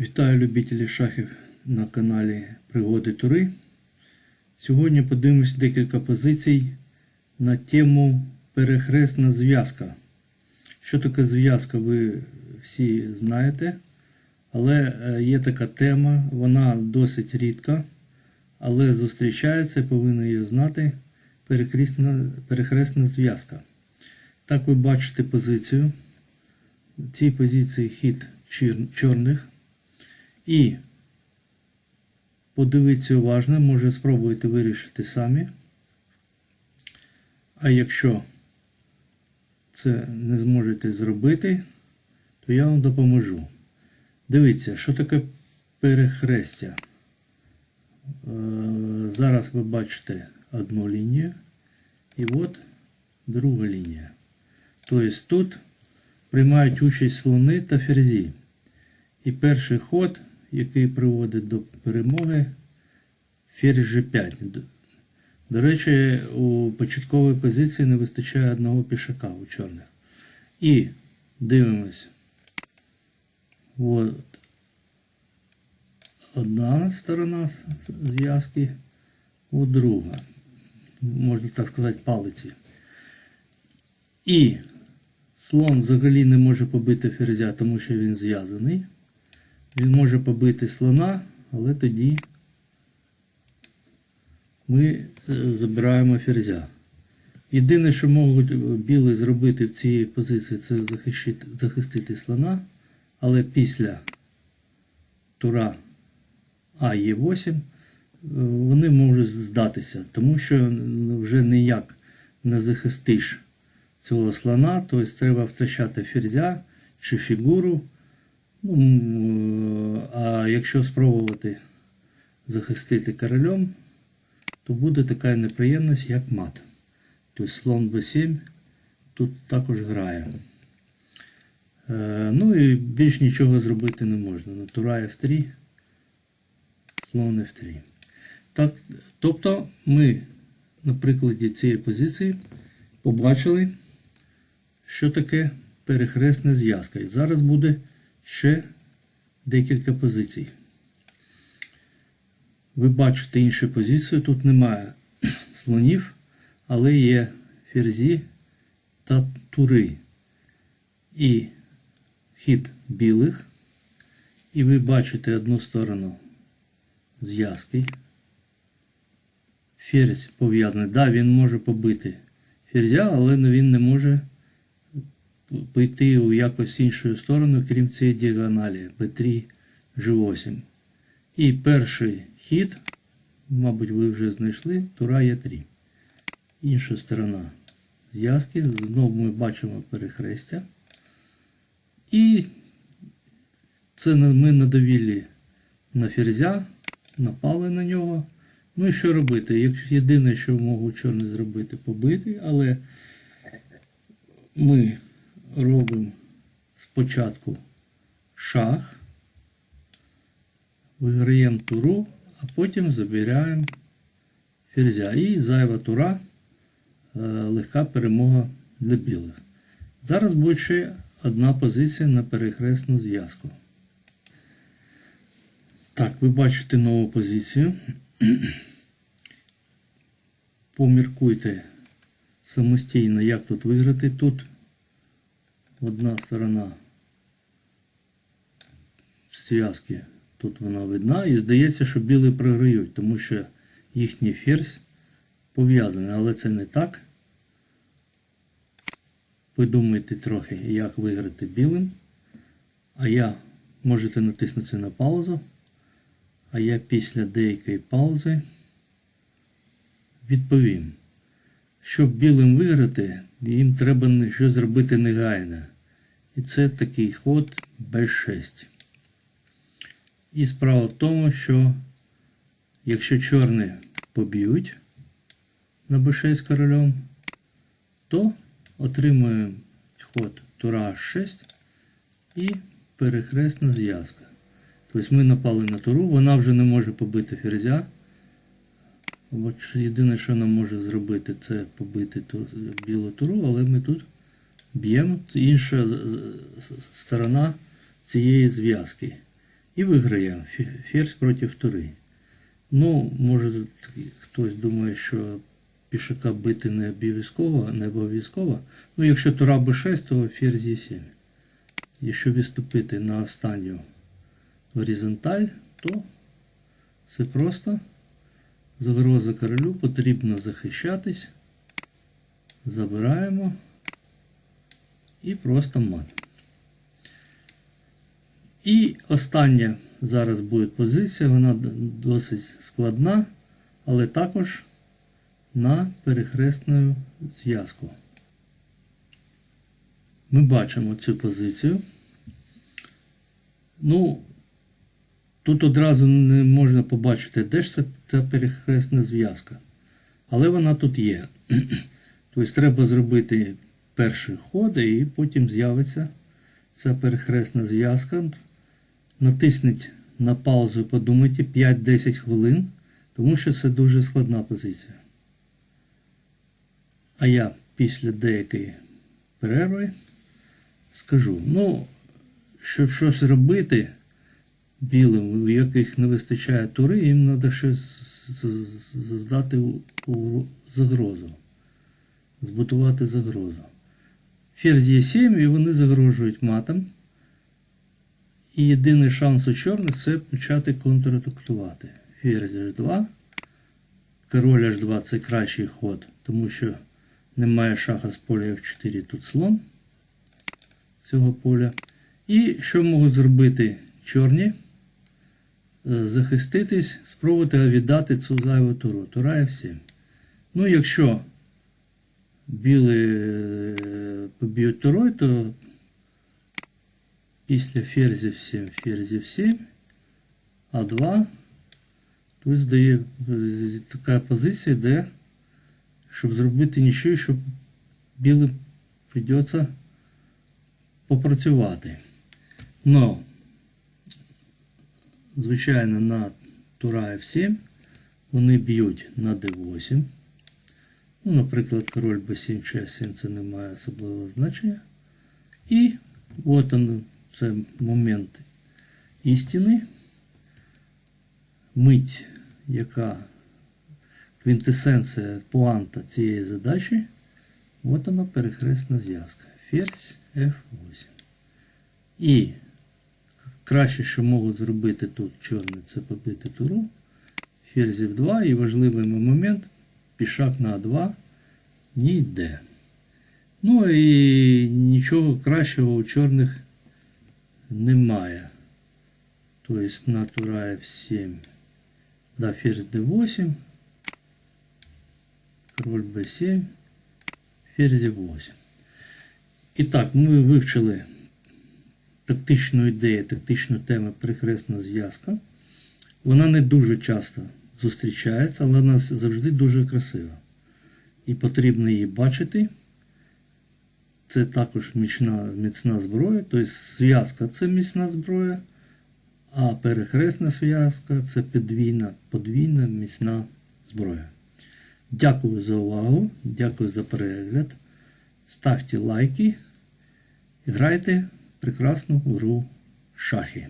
Вітаю любителів шахів на каналі Пригоди Тури. Сьогодні подивимось декілька позицій на тему перехресна зв'язка. Що таке зв'язка, ви всі знаєте, але е, є така тема, вона досить рідка, але зустрічається, повинні її знати. Перехресна, перехресна зв'язка. Так ви бачите позицію. Цій позиції хід чорних. І подивіться уважно, може спробуйте вирішити самі. А якщо це не зможете зробити, то я вам допоможу. Дивіться, що таке перехрестя. Е, Зараз ви бачите одну лінію, і от друга лінія. Тобто тут приймають участь слони та ферзі. І перший ход, який приводить до перемоги, ферзь G5. До- речі, у початковій позиції не вистачає одного пішака у чорних. І дивимось. От одна сторона зв'язки, от друга. Можна так сказати, палиці. І слон взагалі не може побити ферзя, тому що він зв'язаний. Він може побити слона, але тоді ми е, забираємо ферзя. Єдине, що можуть е, білі зробити в цій позиції, це захищити, захистити слона, але після тура А є 8 е, вони можуть здатися, тому що вже ніяк не захистиш цього слона, тобто треба втрачати ферзя чи фігуру. Ну, а якщо спробувати захистити королем, то буде така неприємність, як мат. Тобто слон b7 тут також грає. Е, ну і більш нічого зробити не можна. Ну, Тура F3, слон F3. Так, тобто ми на прикладі цієї позиції побачили, що таке перехресна зв'язка. І зараз буде ще декілька позицій. Ви бачите іншу позицію. Тут немає слонів, але є ферзі та тури. І хід білих. І ви бачите одну сторону зв'язки. Ферзь пов'язаний. Да, він може побити ферзя, але він не може пойти у якось іншу сторону, крім цієї діагоналі B3 G8. І перший хід, мабуть, ви вже знайшли, тура Е3. Інша сторона зв'язки. Знову ми бачимо перехрестя. І це ми надавили на ферзя, напали на нього. Ну і що робити? Єдине, що можу чорний зробити, побити, але ми робимо спочатку шах, виграємо туру, а потім забираємо ферзя. І зайва тура, е, легка перемога для білих. Зараз буде ще одна позиція на перехресну зв'язку. Так, ви бачите нову позицію. Поміркуйте самостійно, як тут виграти. Тут одна сторона зв'язки, тут вона видна, і здається, що білі програють, тому що їхній ферзь пов'язаний, але це не так. Подумайте трохи, як виграти білим. А я можете натиснути на паузу. А я після деякої паузи відповім. Щоб білим виграти, їм треба щось зробити негайно. І це такий ход b6. І справа в тому, що якщо чорні поб'ють на b6 королем, то отримуємо ход тура h6 і перехресна зв'язка. Тобто ми напали на туру, вона вже не може побити ферзя. От єдине, що нам може зробити, це побити ту, білу туру, але ми тут б'ємо. Це інша сторона цієї зв'язки. І виграємо ферзь проти тури. Ну, може, хтось думає, що пішака бити не обов'язково, не обов'язково. Ну, якщо тура b6, то ферзь e7. Якщо відступити на останню горизонталь, то це просто загроза королю, потрібно захищатись. Забираємо і просто мат. І остання зараз буде позиція, вона досить складна, але також на перехресну зв'язку. Ми бачимо цю позицію. Ну, тут одразу не можна побачити, де ж ця перехресна зв'язка. Але вона тут є. Тобто треба зробити перший ход, і потім з'явиться ця перехресна зв'язка. Натисніть на паузу і подумайте 5-10 хвилин, тому що це дуже складна позиція. А я після деякої перерви скажу, ну, щоб щось робити білим, у яких не вистачає тури, їм треба з- здати загрозу. Збутувати загрозу. Ферзь є 7 і вони загрожують матом. І єдиний шанс у чорних це почати контратактувати. Ферзь H2. Король H2 це кращий ход, тому що немає шаха з поля F4, тут слон цього поля. І що можуть зробити чорні? Е, Захиститись, спробувати віддати цю зайву туру. Тура F7. Ну, якщо білі е, поб'ють турою, то після ферзів 7, ферзів 7, А2. Тут здає така позиція, де, щоб зробити нічого, щоб білим придеться попрацювати. Но, звичайно, на Тура F7 вони б'ють на D8. Ну, наприклад, король B7 чи F7 це не має особливого значення. І от он, це момент істини. Мить, яка квінтесенція пуанта цієї задачі. От вона перехресна зв'язка. Ферзь F8. І краще, що можуть зробити тут чорні, це побити туру. Ферзь F2 і важливий момент пішак на А2 не йде. Ну і нічого кращого у чорних немає. Тобто на тура F7. Да, ферзь D8. Король B7. Ферзь E8. І так, ми вивчили тактичну ідею, тактичну тему перехресна зв'язка. Вона не дуже часто зустрічається, але вона завжди дуже красива. І потрібно її бачити. Це також міцна, міцна зброя, тобто зв'язка це міцна зброя, а перехресна зв'язка це подвійна, подвійна міцна зброя. Дякую за увагу, дякую за перегляд. Ставте лайки, грайте прекрасну гру шахи.